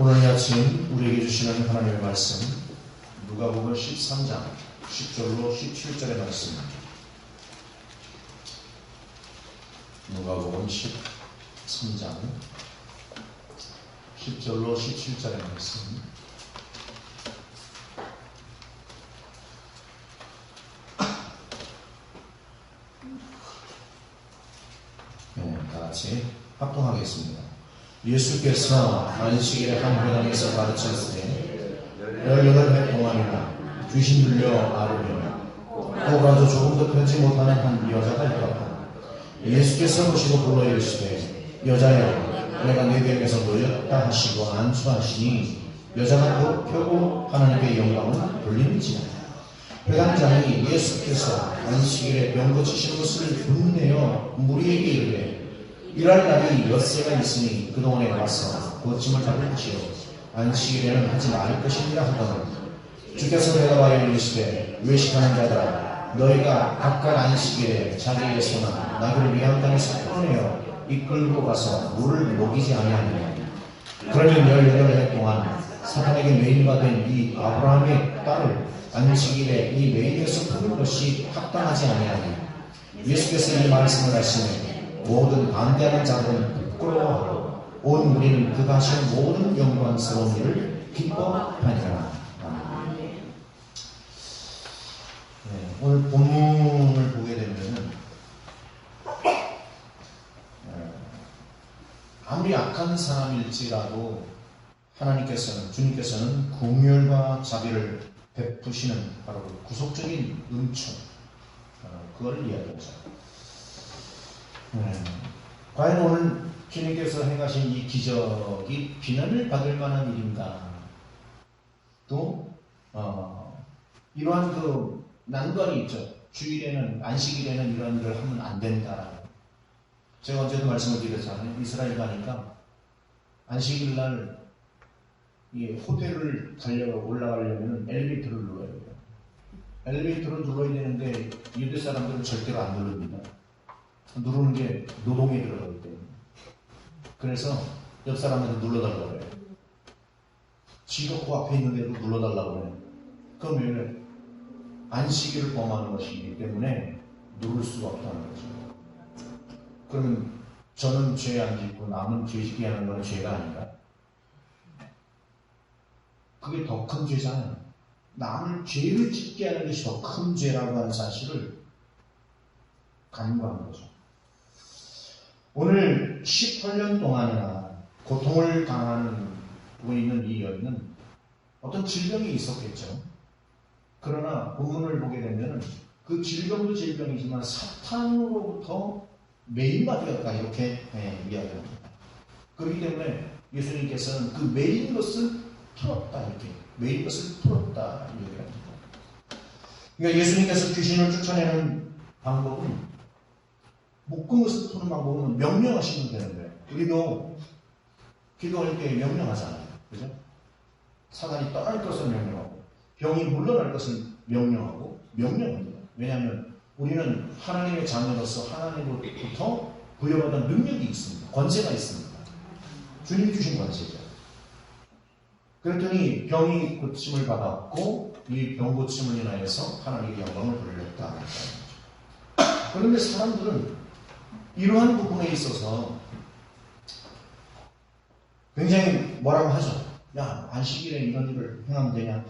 오늘 이 아침 우리에게 주시는 하나님의 말씀 누가복음 13장 10절로 17절의 말씀. 누가복음 13장 10절로 17절의 말씀 네, 다 같이 합동하겠습니다. 예수께서 안식일에 한 회당에서 가르쳤을 때 18해 동안이나 귀신 들려 앓으며 또라도 조금도 펴지 못하는 한 여자가 있더라. 예수께서 보시고 불러 이르시되 여자여 내가 네 병에서 놓였다 하시고 안수하시니 여자가 곧 펴고 하나님께 영광을 돌리는지라. 회당장이 예수께서 안식일에 병 고치신 것을 분내어 무리에게 이르되 일할 날이 엿새가 있으니 그동안에 와서 고침을 잡을지요. 안식일에는 하지 말을 것이니라 하더니 주께서 대답하여 이르시되 외식하는 자들아 너희가 각각 안식일에 손아 나그를 위한 땅에서 끌어내어 이끌고 가서 물을 먹이지 아니하느냐? 그러면 열여덟 해 동안 사탄에게 매인받은 이 아브라함의 딸을 안식일에 이 매인에서 품은 것이 합당하지 아니하니? 예수께서 이 말씀을 하시니 모든 반대하는 자들은 부끄러워하고 온 무리는 그가 하신 모든 영광스러운 일을 기뻐하니라. 네, 오늘 본문을 보게 되면은 어, 아무리 악한 사람일지라도 하나님께서는 주님께서는 공율과 자비를 베푸시는 바로 그 구속적인 은총 어, 그걸 이야기하죠. 네. 과연 오늘 주님께서 행하신 이 기적이 비난을 받을 만한 일인가? 또 어, 이러한 그 난관이 있죠. 주일에는 안식일에는 이런 일을 하면 안 된다라고. 제가 언제도 말씀을 드렸잖아요. 이스라엘 가니까 안식일 날이 호텔을 달려 올라가려면 엘리베이터를 눌러야 돼요. 엘리베이터를 눌러야 되는데 유대 사람들은 절대로 안 누릅니다. 누르는 게 노동에 들어가기 때문에. 그래서 옆 사람한테 눌러달라고 그래요. 지가 그 앞에 있는데도 눌러달라고 그래요. 그러면 안식일을 범하는 것이기 때문에 누를 수가 없다는 거죠. 그러면 저는 죄 안 짓고 남은 죄 짓게 하는 건 죄가 아닌가? 그게 더 큰 죄잖아요. 남을 죄를 짓게 하는 것이 더 큰 죄라고 하는 사실을 간과한 거죠. 오늘 18년 동안이나 고통을 당하고 있는 이 여인은 어떤 질병이 있었겠죠. 그러나 본문을 보게 되면 그 질병도 질병이지만 사탄으로부터 매인받았다 이렇게 네, 이야기합니다. 그렇기 때문에 예수님께서는 그 매인 것을 풀었다 이렇게 매인 것을 풀었다 이야기합니다. 그러니까 예수님께서 귀신을 쫓아내는 방법은 것을 푸는 방법은 명령하시면 되는데 우리도 기도할 때 명령하잖아요. 그죠? 사단이 떠날 것을 명령하고 병이 물러날 것을 명령하고 명령합니다. 왜냐하면 우리는 하나님의 자녀로서 하나님으로부터 부여받은 능력이 있습니다. 권세가 있습니다. 주님 주신 권세죠. 그랬더니 병이 고침을 받았고 이 병 고침을 인하여서 하나님의 영광을 돌렸다. 그런데 사람들은 이러한 부분에 있어서 굉장히 뭐라고 하죠. 야, 안식일에 이런 일을 행하면 되냐?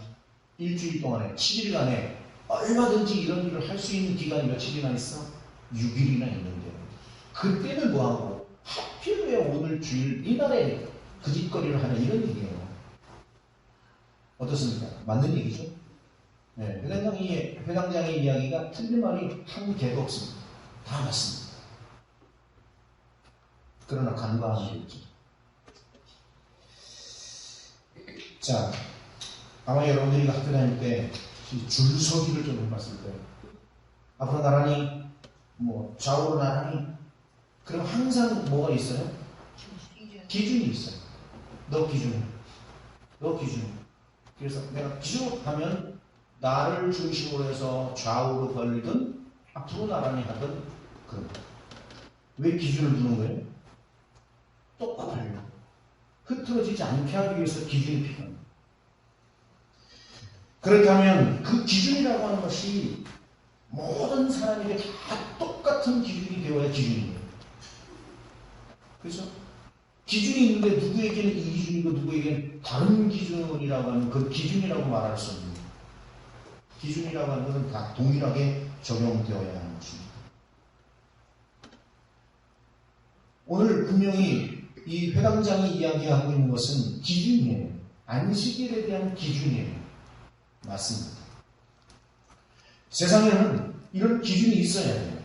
일주일 동안에, 7일간에 얼마든지 이런 일을 할 수 있는 기간이 며칠이나 있어? 6일이나 있는데. 그때는 뭐하고, 하필 왜 오늘 주일, 이날에 그 짓거리를 하냐, 이런 얘기예요. 어떻습니까? 맞는 얘기죠? 네, 회장장의, 회장장의 이야기가 틀린 말이 한 개도 없습니다. 다 맞습니다. 그러나 간과한 게 있죠. 자, 아마 여러분들이 학교 다닐 때 줄서기를 좀 해봤을 거예요. 앞으로 나란히, 뭐, 좌우로 나란히. 그럼 항상 뭐가 있어요? 기준이 있어요. 너 기준. 너 기준. 그래서 내가 기준 하면 나를 중심으로 해서 좌우로 벌리든 앞으로 나란히 하든 그런 왜 기준을 두는 거예요? 똑같아요. 흐트러지지 않게 하기 위해서 기준이 필요합니다. 그렇다면 그 기준이라고 하는 것이 모든 사람에게 다 똑같은 기준이 되어야 기준이에요. 그렇죠? 기준이 있는데 누구에게는 이 기준이고 누구에게는 다른 기준이라고 하는 그 기준이라고 말할 수 없는 기준이라고 하는 것은 다 동일하게 적용되어야 하는 것입니다. 오늘 분명히 이 회당장이 이야기하고 있는 것은 기준이에요. 안식일에 대한 기준이에요. 맞습니다. 세상에는 이런 기준이 있어야 해요.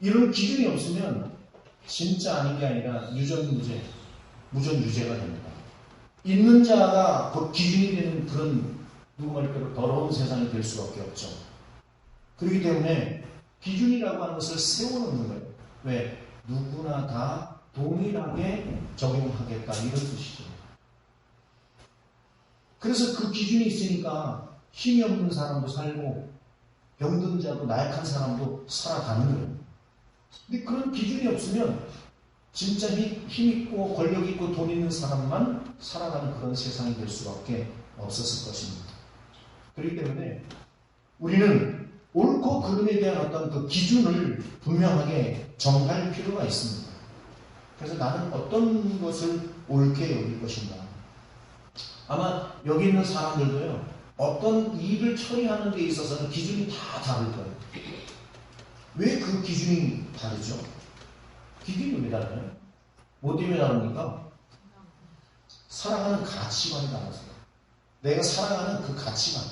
이런 기준이 없으면 진짜 아닌 게 아니라 유전무죄, 무전 유죄가 됩니다. 있는 자가 곧 기준이 되는 그런 누구 말대로 더러운 세상이 될 수밖에 없죠. 그렇기 때문에 기준이라고 하는 것을 세워놓는 거예요. 왜? 누구나 다 동일하게 적용하겠다 이런 뜻이죠. 그래서 그 기준이 있으니까 힘이 없는 사람도 살고 병든 자도 나약한 사람도 살아가는 거예요. 근데 그런 기준이 없으면 진짜 힘 있고 권력 있고 돈 있는 사람만 살아가는 그런 세상이 될 수밖에 없었을 것입니다. 그렇기 때문에 우리는 옳고 그름에 대한 어떤 그 기준을 분명하게 정할 필요가 있습니다. 그래서 나는 어떤 것을 옳게 여길 것인가. 아마 여기 있는 사람들도요, 어떤 일을 처리하는 데 있어서는 기준이 다 다를 거예요. 왜 그 기준이 다르죠? 기준이 왜 다르냐? 뭐 때문에 다릅니까? 살아가는 가치관이 달라서. 내가 살아가는 그 가치관.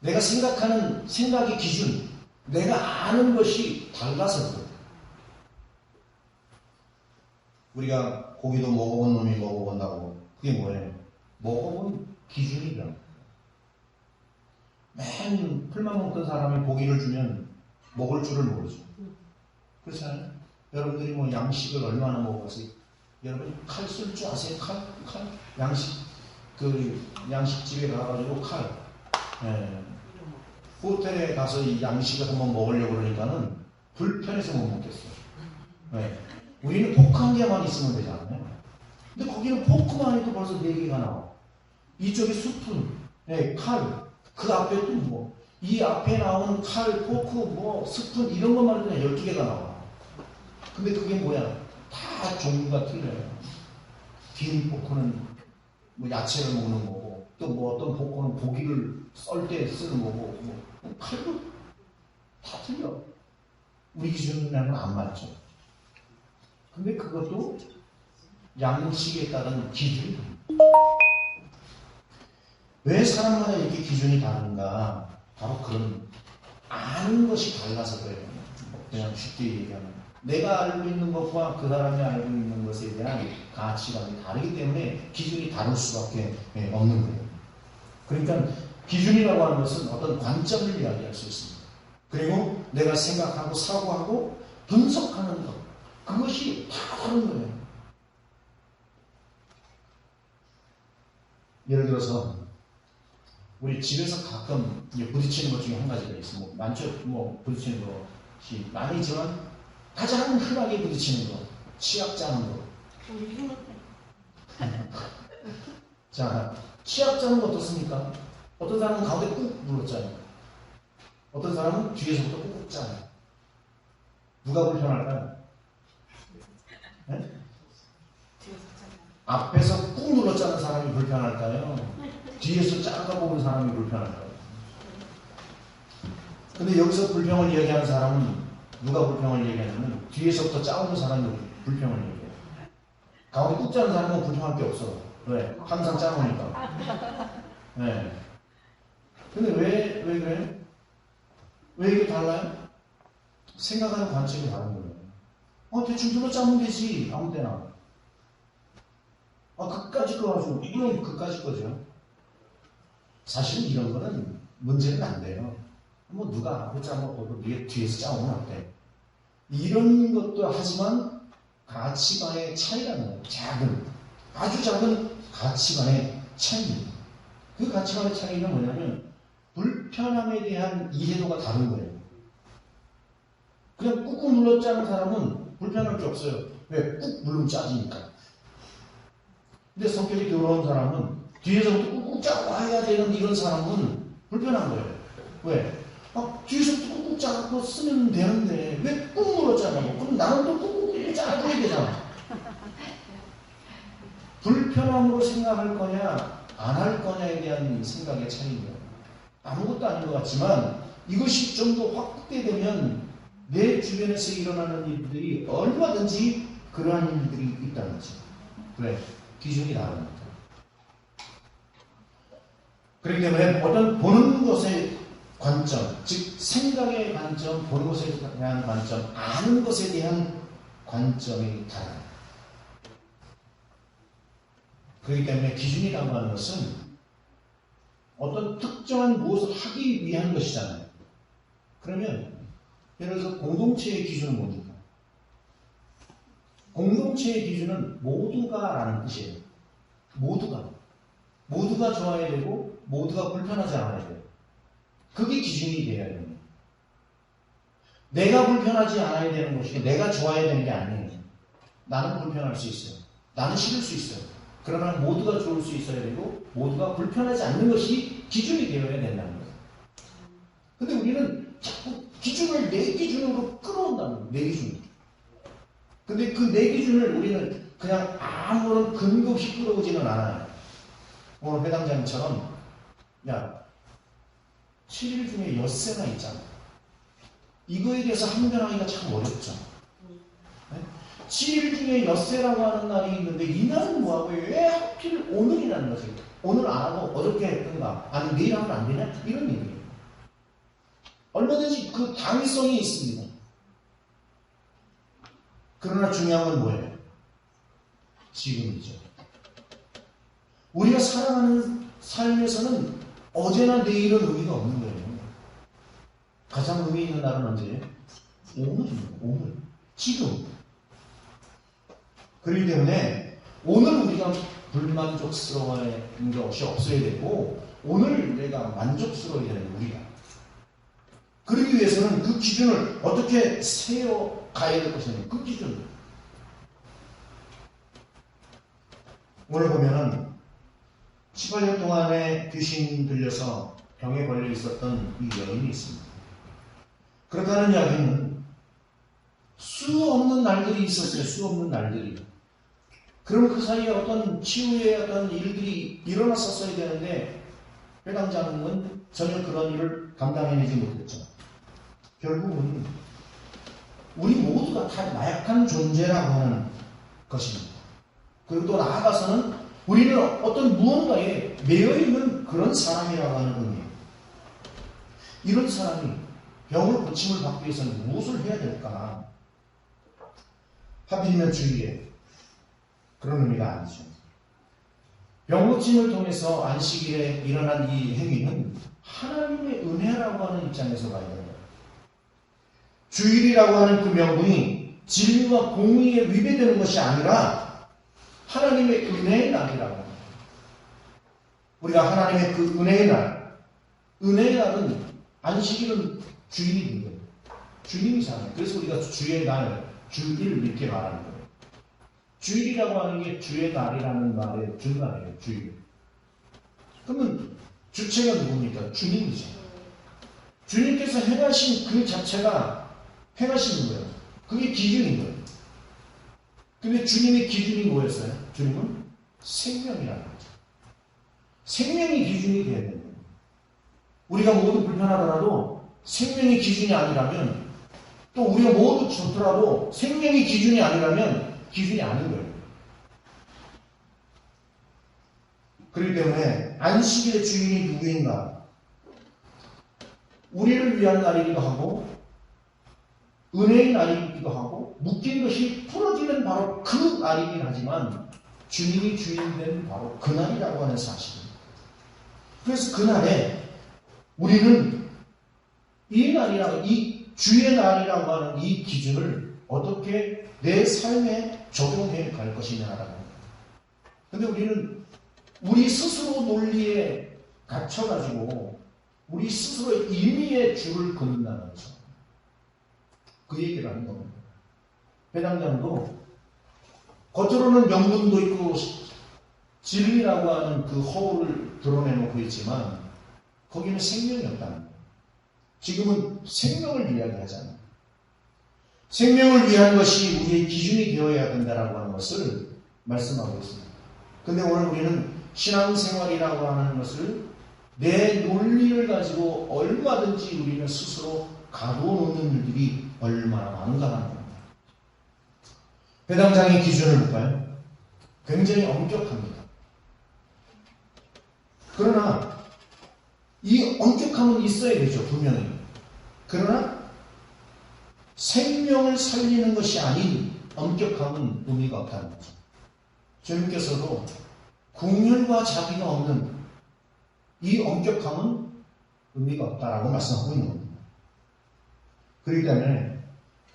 내가 생각하는 생각의 기준. 내가 아는 것이 달라서 그래요. 우리가 고기도 먹어본 놈이 먹어본다고. 그게 뭐예요? 먹어본 기준이란. 맨 풀만 먹던 사람이 고기를 주면 먹을 줄을 모르죠. 그렇잖아요? 여러분들이 뭐 양식을 얼마나 먹어봤어요? 여러분 칼 쓸 줄 아세요? 칼? 칼? 양식 그 양식집에 가가지고 칼. 예. 호텔에 가서 이 양식을 한번 먹으려고 그러니까는 불편해서 못 먹겠어요. 예. 우리는 포크 한 개만 있으면 되잖아요. 근데 거기는 포크만 해도 벌써 네 개가 나와. 이쪽에 스푼, 예, 칼, 그 앞에 또 뭐, 이 앞에 나오는 칼, 포크, 뭐, 스푼 이런 것만 해도 12개가 나와. 근데 그게 뭐야? 다 종류가 틀려요. 긴 포크는 뭐 야채를 먹는 거고, 또 뭐 어떤 포크는 고기를 썰 때 쓰는 거고, 뭐 칼도 다 틀려. 우리 기준에는 안 맞죠. 근데 그것도 양식에 따른 기준이 왜 사람마다 이렇게 기준이 다른가? 바로 그런 아는 것이 달라서 그래요. 그냥 쉽게 얘기하면. 내가 알고 있는 것과 그 사람이 알고 있는 것에 대한 가치관이 다르기 때문에 기준이 다를 수밖에 없는 거예요. 그러니까 기준이라고 하는 것은 어떤 관점을 이야기할 수 있습니다. 그리고 내가 생각하고 사고하고 분석하는 것. 그것이 다 다른 거예요. 예를 들어서 우리 집에서 가끔 부딪히는 것 중에 한 가지가 있어. 뭐 많죠. 뭐 부딪히는 것이 많이지만 가장 흔하게 부딪히는 것, 치약 짜는 것. 자, 치약 짜는 거 어떻습니까? 어떤 사람은 가운데 꾹 눌렀잖아요. 어떤 사람은 뒤에서부터 꾹 짜요. 누가 불편할까요? 네? 앞에서 꾹 눌렀자는 사람이 불편할까요? 뒤에서 짜가 보는 사람이 불편할까요? 근데 여기서 불평을 얘기하는 사람은 누가 불평을 얘기하냐면 뒤에서부터 짜오는 사람이 불평을 얘기해요. 가운데 꾹 짜는 사람은 불평할 게 없어. 왜? 항상 짜놓으니까. 네. 근데 왜, 왜 그래요? 왜 이게 달라요? 생각하는 관점이 다른 거예요. 어, 대충 눌러 짜면 되지. 아무 때나. 아, 그까지 거 가지고, 물론 그까지 거죠. 사실 이런 거는 문제는 안 돼요. 뭐 누가 아무 짜먹어도 위에 뒤에서 짜오면 안 돼. 이런 것도 하지만 가치관의 차이라는. 작은, 아주 작은 가치관의 차이입니다. 그 가치관의 차이는 뭐냐면 불편함에 대한 이해도가 다른 거예요. 그냥 꾹꾹 눌러 짜는 사람은 불편할 게 없어요. 왜? 꾹 누르면 짜지니까. 근데 성격이 더러운 사람은 뒤에서부터 꾹꾹 짜와야 되는 이런 사람은 불편한 거예요. 왜? 아, 뒤에서부터 꾹꾹 짜고 쓰면 되는데 왜 꾹 눌렀잖아요. 그럼 나는 또 꾹꾹 이렇게 짜줘야 되잖아. 불편함으로 생각할 거냐 안 할 거냐에 대한 생각의 차이입니다. 아무것도 아닌 것 같지만 이것이 좀 더 확대되면 내 주변에서 일어나는 일들이 얼마든지 그러한 일들이 있다는 거죠. 왜? 기준이 다릅니다. 그렇기 때문에 어떤 보는 것의 관점, 즉 생각의 관점, 보는 것에 대한 관점, 아는 것에 대한 관점이 달라요. 그렇기 때문에 기준이라고 하는 것은 어떤 특정한 무엇을 하기 위한 것이잖아요. 그러면 예를 들어서 공동체의 기준은 뭡니까? 공동체의 기준은 모두가라는 뜻이에요. 모두가. 모두가 좋아야 되고 모두가 불편하지 않아야 돼요. 그게 기준이 되어야 됩니다. 내가 불편하지 않아야 되는 것이 내가 좋아야 되는 게 아니에요. 나는 불편할 수 있어요. 나는 싫을 수 있어요. 그러나 모두가 좋을 수 있어야 되고 모두가 불편하지 않는 것이 기준이 되어야 된다는 거예요. 근데 우리는 자꾸 기준을 내 기준으로 끌어온다는 거예요. 내 기준. 근데 그 내 기준을 우리는 그냥 아무런 근거 없이 끌어오지는 않아요. 오늘 회당장처럼 야 7일 중에 엿새나 있잖아. 이거에 대해서 항변하기가 참 어렵죠. 네? 7일 중에 엿새라고 하는 날이 있는데 이 날은 뭐하고 왜 하필 오늘이라는 거지? 오늘 안 하고 어저께 했던가 아니 내일 하면 안 되냐? 이런 얘기예요. 얼마든지 그 당위성이 있습니다. 그러나 중요한 건 뭐예요? 지금이죠. 우리가 살아가는 삶에서는 어제나 내일은 의미가 없는 거예요. 가장 의미 있는 날은 언제예요? 오늘입니다. 오늘. 지금. 그렇기 때문에 오늘 우리가 불만족스러워하는 것이 없어야 되고 오늘 내가 만족스러워야 되는 우리가. 그러기 위해서는 그 기준을 어떻게 세워 가야 될 것이냐. 그 기준. 오늘 보면은 18년 동안에 귀신 들려서 병에 걸려 있었던 이 여인이 있습니다. 그렇다는 이야기는 수 없는 날들이 있었어요. 수 없는 날들이. 그럼 그 사이에 어떤 치유의 어떤 일들이 일어났었어야 되는데 회당장은 전혀 그런 일을 감당해내지 못했죠. 결국은 우리 모두가 다 나약한 존재라고 하는 것입니다. 그리고 또 나아가서는 우리는 어떤 무언가에 매여 있는 그런 사람이라고 하는 의미예요. 이런 사람이 병을 고침을 받기 위해서는 무엇을 해야 될까? 하필이면 주의에 그런 의미가 아니죠. 병 고침을 통해서 안식일에 일어난 이 행위는 하나님의 은혜라고 하는 입장에서 봐야 됩니다. 주일이라고 하는 그 명분이 진리와 공의에 위배되는 것이 아니라 하나님의 은혜의 날이라고 합니다. 우리가 하나님의 그 은혜의 날, 은혜의 날은 안식일은 주일인 거예요. 주님이잖아요. 그래서 우리가 주의 날, 주일 이렇게 말하는 거예요. 주일이라고 하는 게 주의 날이라는 말의 준말이에요. 주일. 그러면 주체가 누굽니까? 주님이죠. 주님께서 행하신 그 자체가 행하시는 거예요. 그게 기준인 거예요. 근데 주님의 기준이 뭐였어요? 주님은 생명이라는 거죠. 생명이 기준이 돼야 됩니다. 우리가 모두 불편하더라도 생명이 기준이 아니라면 또 우리가 모두 좋더라도 생명이 기준이 아니라면 기준이 아닌 거예요. 그렇기 때문에 안식일의 주인이 누구인가? 우리를 위한 날이기도 하고 은혜의 날이기도 하고 묶인 것이 풀어지는 바로 그 날이긴 하지만 주님이 주인된 바로 그 날이라고 하는 사실입니다. 그래서 그 날에 우리는 이 날이라고 이 주의 날이라고 하는 이 기준을 어떻게 내 삶에 적용해 갈 것이냐라는 겁니다. 근데 우리는 우리 스스로 논리에 갇혀가지고 우리 스스로의 임의의 줄을 긋는다는 거죠. 그 얘기를 하는 겁니다. 배당장도 겉으로는 명분도 있고 진리라고 하는 그 허울을 드러내놓고 있지만 거기는 생명이 없다는 거예요. 지금은 생명을 이야기하잖아요. 생명을 위한 것이 우리의 기준이 되어야 된다라고 하는 것을 말씀하고 있습니다. 근데 오늘 우리는 신앙생활이라고 하는 것을 내 논리를 가지고 얼마든지 우리는 스스로 가두어 놓는 일들이 얼마나 많은가 하는 겁니다. 배당장의 기준을 볼까요? 굉장히 엄격합니다. 그러나 이 엄격함은 있어야 되죠, 분명히. 그러나 생명을 살리는 것이 아닌 엄격함은 의미가 없다는 거죠. 주님께서도 궁혈과 자비가 없는 이 엄격함은 의미가 없다라고 말씀하고 있는 겁니다. 그렇기 때문에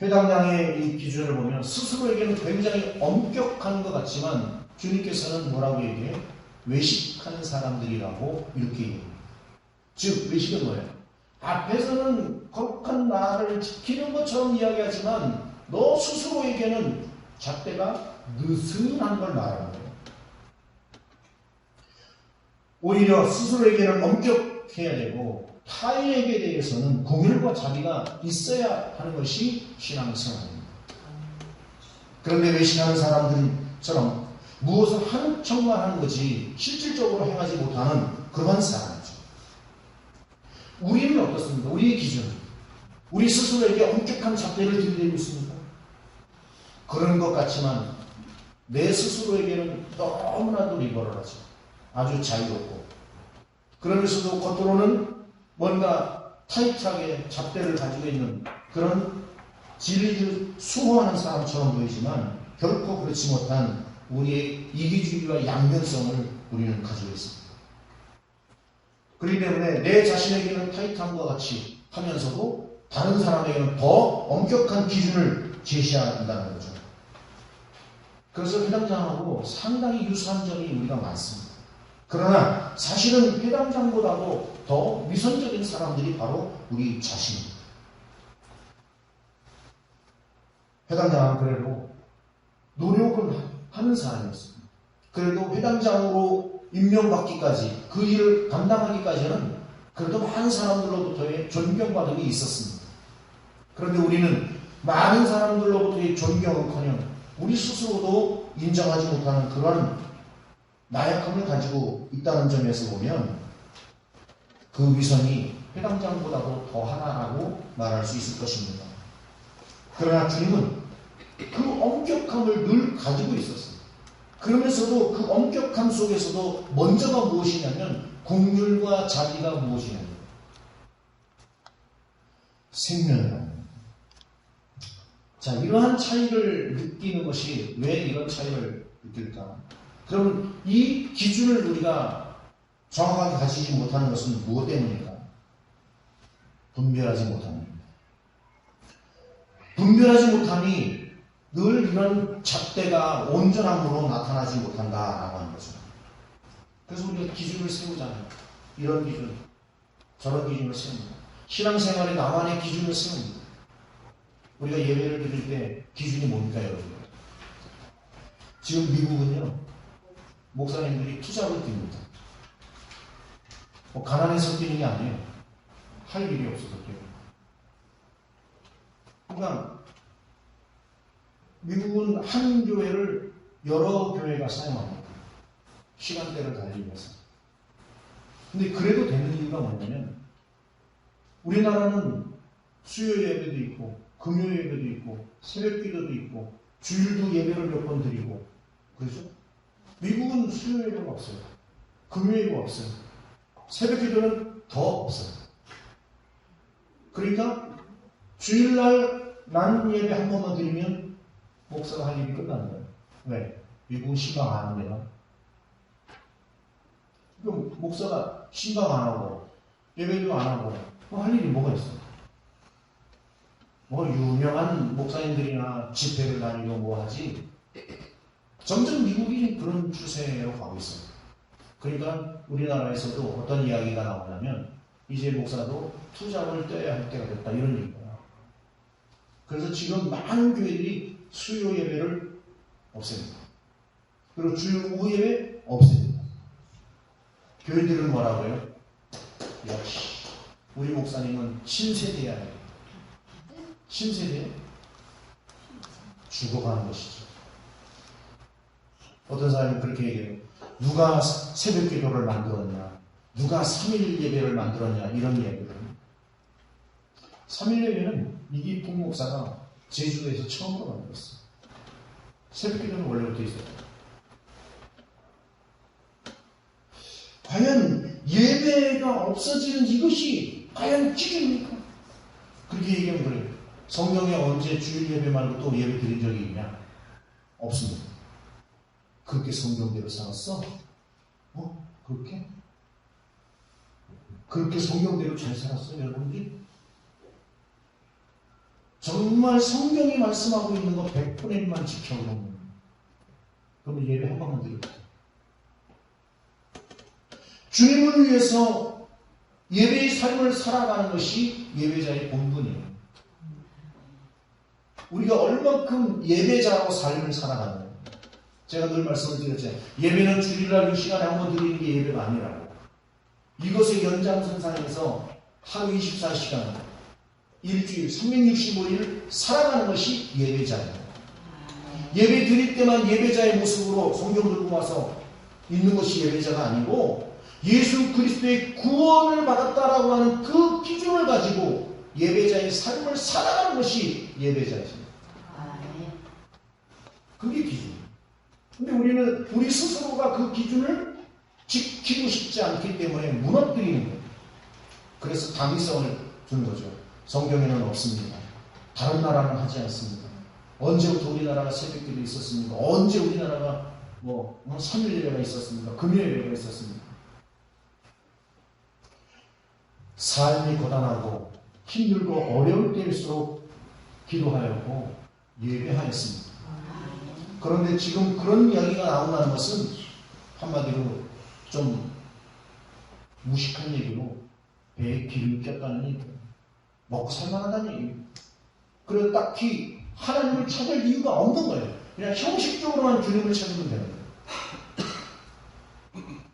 해당장의 이 기준을 보면 스스로에게는 굉장히 엄격한 것 같지만 주님께서는 뭐라고 얘기해요? 외식하는 사람들이라고 이렇게 얘기해요. 즉 외식은 뭐예요? 앞에서는 거룩한 나를 지키는 것처럼 이야기하지만 너 스스로에게는 잣대가 느슨한 걸 말하는 거예요. 오히려 스스로에게는 엄격해야 되고 타인에게 대해서는 공율과 자비가 있어야 하는 것이 신앙생활입니다. 그런데 외식하는 사람들처럼 무엇을 하는 척만 하는 거지 실질적으로 행하지 못하는 그런 사람이죠. 우리는 어떻습니까? 우리의 기준. 우리 스스로에게 엄격한 잣대를 들이대고 있습니까? 그런 것 같지만 내 스스로에게는 너무나도 리버럴하죠. 아주 자유롭고. 그러면서도 겉으로는 뭔가 타이트하게 잣대를 가지고 있는 그런 진리를 수호하는 사람처럼 보이지만 결코 그렇지 못한 우리의 이기주의와 양면성을 우리는 가지고 있습니다. 그렇기 때문에 내 자신에게는 타이트함과 같이 하면서도 다른 사람에게는 더 엄격한 기준을 제시해야 한다는 거죠. 그래서 해당장하고 상당히 유사한 점이 우리가 많습니다. 그러나 사실은 해당장보다도 더 위선적인 사람들이 바로 우리 자신입니다. 해당장은 그래도 노력을 하는 사람이었습니다. 그래도 회당장으로 임명받기까지 그 일을 감당하기까지는 그래도 많은 사람들로부터의 존경받음이 있었습니다. 그런데 우리는 많은 사람들로부터의 존경은커녕 우리 스스로도 인정하지 못하는 그런 나약함을 가지고 있다는 점에서 보면 그 위선이 회당장보다도 더 하나라고 말할 수 있을 것입니다. 그러나 주님은 그 엄격함을 늘 가지고 있었어요. 그러면서도 그 엄격함 속에서도 먼저가 무엇이냐면 국률과 자비가 무엇이냐면 생명이라는 자, 이러한 차이를 느끼는 것이 왜 이런 차이를 느낄까? 그럼 이 기준을 우리가 정확하게 가지지 못하는 것은 무엇 때문일까? 분별하지 못하는 겁니다. 분별하지 못함이 늘 이런 잣대가 온전함으로 나타나지 못한다라고 하는 거죠. 그래서 우리가 기준을 세우잖아요. 이런 기준, 저런 기준을 세웁니다. 신앙생활에 나만의 기준을 세웁니다. 우리가 예배를 드릴 때 기준이 뭡니까, 여러분? 지금 미국은요, 목사님들이 투자를 뜁니다. 뭐 가난해서 뛰는 게 아니에요. 할 일이 없어서 뛰어요. 그러니까 미국은 한 교회를 여러 교회가 사용합니다. 시간대를 달리기 위해서. 근데 그래도 되는 이유가 뭐냐면 우리나라는 수요 예배도 있고 금요 예배도 있고 새벽 기도도 있고 주일도 예배를 몇 번 드리고 그렇죠? 미국은 수요 예배가 없어요. 금요 예배가 없어요. 새벽 기도는 더 없어요. 그러니까 주일날 난 예배 한 번만 드리면 목사가 할 일이 끝나는 거예요. 왜? 미국은 신방 안 합니다. 그럼 목사가 신방 안 하고 예배도 안 하고 뭐할 일이 뭐가 있어요? 뭐 유명한 목사님들이나 집회를 다니고 뭐 하지 점점 미국이 그런 추세로 가고 있어요. 그러니까 우리나라에서도 어떤 이야기가 나오냐면 이제 목사도 투잡을 떼야 할 때가 됐다 이런 얘기가 그래서 지금 많은 교회들이 수요 예배를 없앱니다. 그리고 주요 오후 예배 된다. 교회들은 뭐라고요? 역시 우리 목사님은 신세대야. 신세대 죽어가는 것이죠. 어떤 사람이 그렇게 얘기해요. 누가 새벽 기도를 만들었냐? 누가 3일 예배를 만들었냐? 이런 이야기를. 3일 예배는 이기풍 목사가 제주도에서 처음으로 만들었어요. 새벽 기도는 원래부터 있었어요. 과연 예배가 없어지는 이것이 과연 기준입니까? 그렇게 얘기하면 그래요. 성경에 언제 주일 예배 말고 또 예배 드린 적이 있냐? 없습니다. 그렇게 성경대로 살았어? 어? 그렇게? 그렇게 성경대로 잘 살았어요, 여러분들? 정말 성경이 말씀하고 있는 거 100분의 1만 지켜보면 그러면 예배 한 번만 드릴게요. 주님을 위해서 예배의 삶을 살아가는 것이 예배자의 본분이에요. 우리가 얼만큼 예배자로 삶을 살아가느냐. 제가 늘 말씀을 드렸잖아요. 예배는 주일날 이 시간에 한 번 드리는 게 예배가 아니라고. 이것의 연장선상에서 하루 24시간, 일주일, 365일 살아가는 것이 예배자예요. 예배 드릴 때만 예배자의 모습으로 성경 들고 와서 있는 것이 예배자가 아니고 예수 그리스도의 구원을 받았다라고 하는 그 기준을 가지고 예배자의 삶을 살아가는 것이 예배자입니다. 그게 기준이에요. 근데 우리는 우리 스스로가 그 기준을 지키고 싶지 않기 때문에 무너뜨리는 거예요. 그래서 당위성을 주는 거죠. 성경에는 없습니다. 다른 나라는 하지 않습니다. 언제부터 우리나라가 새벽기도 있었습니까? 언제 우리나라가 뭐 3일 예배가 있었습니까? 금요일 예배가 있었습니까? 삶이 고단하고 힘들고 어려울 때일수록 기도하였고 예배하였습니다. 그런데 지금 그런 이야기가 나온다는 것은 한마디로 좀 무식한 얘기로 배에 기름이 꼈다는 얘기예요. 먹고 살만하다는 얘기예요. 그래서 딱히 하나님을 찾을 이유가 없는 거예요. 그냥 형식적으로만 주님을 찾으면 되는 거예요.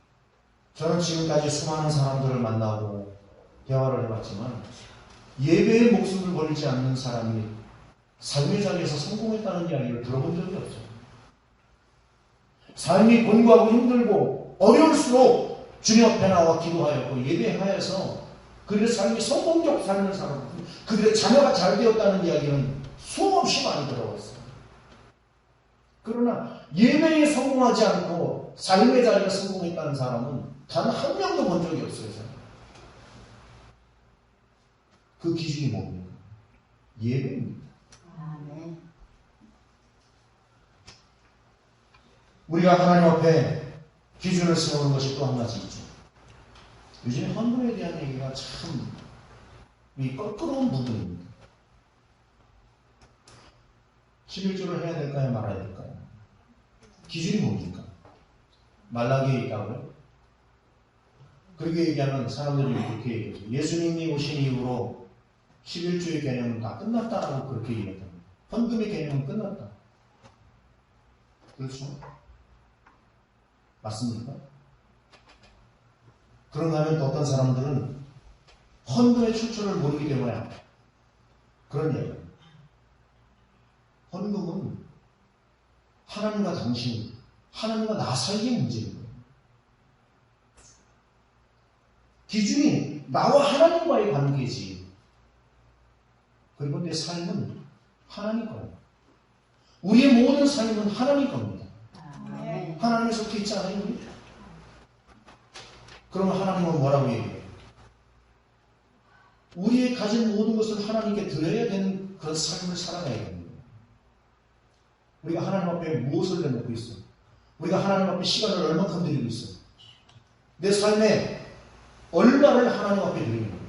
저는 지금까지 수많은 사람들을 만나고 대화를 해봤지만 예배의 목숨을 걸지 않는 사람이 삶의 자리에서 성공했다는 이야기를 들어본 적이 없어요. 삶이 공부하고 힘들고 어려울수록 주님 앞에 나와 기도하였고 예배하여서 그들의 삶이 성공적 삶을 살았고 그들의 자녀가 잘 되었다는 이야기는 수없이 많이 들어왔어요. 그러나 예배에 성공하지 않고 삶의 자리가 성공했다는 사람은 단 한 명도 본 적이 없어요. 그 기준이 뭡니까? 예배입니다. 아, 네. 우리가 하나님 앞에 기준을 세우는 것이 또 한 가지 있죠. 요즘 헌금에 대한 얘기가 참, 이 껄끄러운 부분입니다. 11조를 해야 될까요? 말아야 될까요? 기준이 뭡니까? 말라기에 있다고요? 그렇게 얘기하면 사람들이 이렇게 얘기해요. 예수님이 오신 이후로 11조의 개념은 다 끝났다라고 그렇게 얘기합니다. 헌금의 개념은 끝났다. 그렇죠? 맞습니까? 그런가 하면 또 어떤 사람들은 헌금의 출처를 모르기 때문에 그런 이야기입니다. 헌금은 하나님과 당신, 하나님과 나 사이의 문제입니다. 기준이 나와 하나님과의 관계지. 그리고 내 삶은 하나님 거예요. 우리의 모든 삶은 하나님 겁니다. 하나님에 속해 있지 않아요, 우리? 그러면 하나님은 뭐라고 얘기해요? 우리의 가진 모든 것을 하나님께 드려야 되는 그런 삶을 살아가야 됩니다. 우리가 하나님 앞에 무엇을 내놓고 있어? 우리가 하나님 앞에 시간을 얼마큼 드리고 있어? 내 삶에 얼마를 하나님 앞에 드리는 거예요?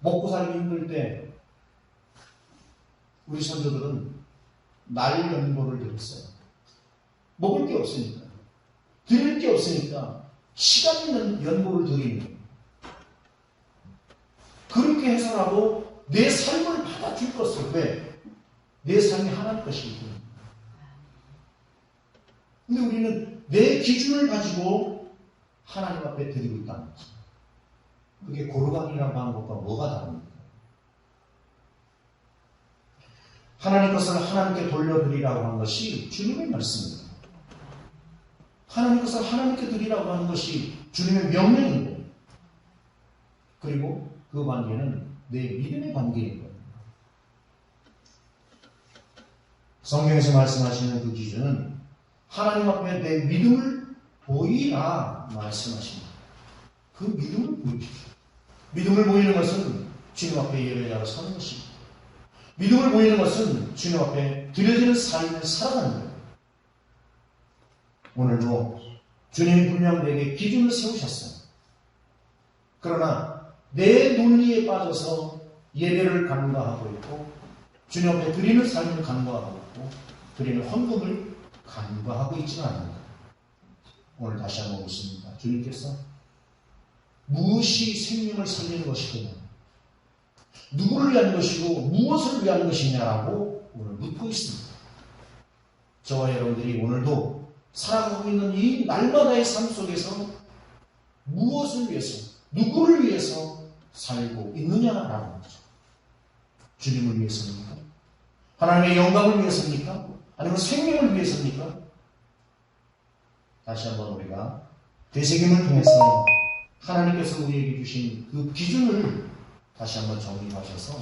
먹고 살기 힘들 때 우리 선조들은 날 연보를 드렸어요. 먹을 게 없으니까. 드릴 게 없으니까 시간 있는 연보를 드리는 거예요. 그렇게 해서라도 내 삶을 받아줄 것을 왜? 내 삶이 하나님 것이기 때문에. 근데 우리는 내 기준을 가지고 하나님 앞에 드리고 있다는 거죠. 그게 고르감이라고 하는 것과 뭐가 다릅니까? 하나님 것을 하나님께 돌려드리라고 하는 것이 주님의 말씀입니다. 하나님 것을 하나님께 드리라고 하는 것이 주님의 명령인데, 그리고 그 관계는 내 믿음의 관계인 거예요. 성경에서 말씀하시는 그 기준은 하나님 앞에 내 믿음을 보이라 말씀하십니다. 그 믿음을 보이십시오. 믿음을 보이는 것은 주님 앞에 예배자로 서는 것입니다. 믿음을 보이는 것은 주님 앞에 드려지는 삶을 살아가는 거예요. 오늘도 주님이 분명 내게 기준을 세우셨어요. 그러나 내 논리에 빠져서 예배를 간과하고 있고 주님 앞에 드리는 삶을 간과하고 있고 드리는 헌금을 간과하고 있지는 않습니다. 오늘 다시 한번 묻습니다. 주님께서 무엇이 생명을 살리는 것이고 누구를 위한 것이고 무엇을 위한 것이냐라고 오늘 묻고 있습니다. 저와 여러분들이 오늘도 살아가고 있는 이 날마다의 삶 속에서 무엇을 위해서 누구를 위해서 살고 있느냐라는 거죠. 주님을 위해서입니까? 하나님의 영광을 위해서입니까? 아니면 생명을 위해서입니까? 다시 한번 우리가 되새김을 통해서 하나님께서 우리에게 주신 그 기준을 다시 한번 정립하셔서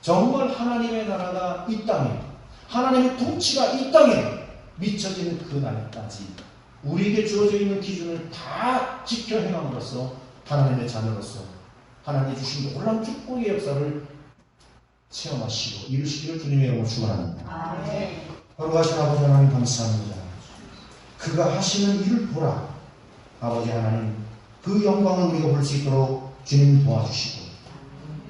정말 하나님의 나라가 이 땅에 하나님의 통치가 이 땅에 미쳐지는 그 날까지 우리에게 주어져 있는 기준을 다 지켜 행함으로써 하나님의 자녀로서 하나님이 주신 놀라운 축복의 역사를 체험하시고 이루시기를 주님의 이름으로 축원합니다. 아멘. 거룩하신 아버지 하나님 감사합니다. 그가 하시는 일을 보라. 아버지 하나님 그 영광을 우리가 볼 수 있도록 주님 도와주시고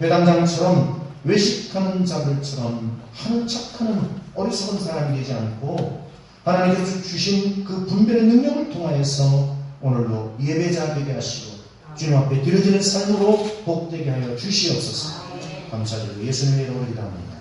회당장처럼 외식하는 자들처럼 하는 척하는 어리석은 사람이 되지 않고 하나님께서 주신 그 분별의 능력을 통하여서 오늘도 예배자 되게 하시고 주님 앞에 드려지는 삶으로 복되게 하여 주시옵소서 아멘. 감사드리고 예수님의 이름으로 기도합니다.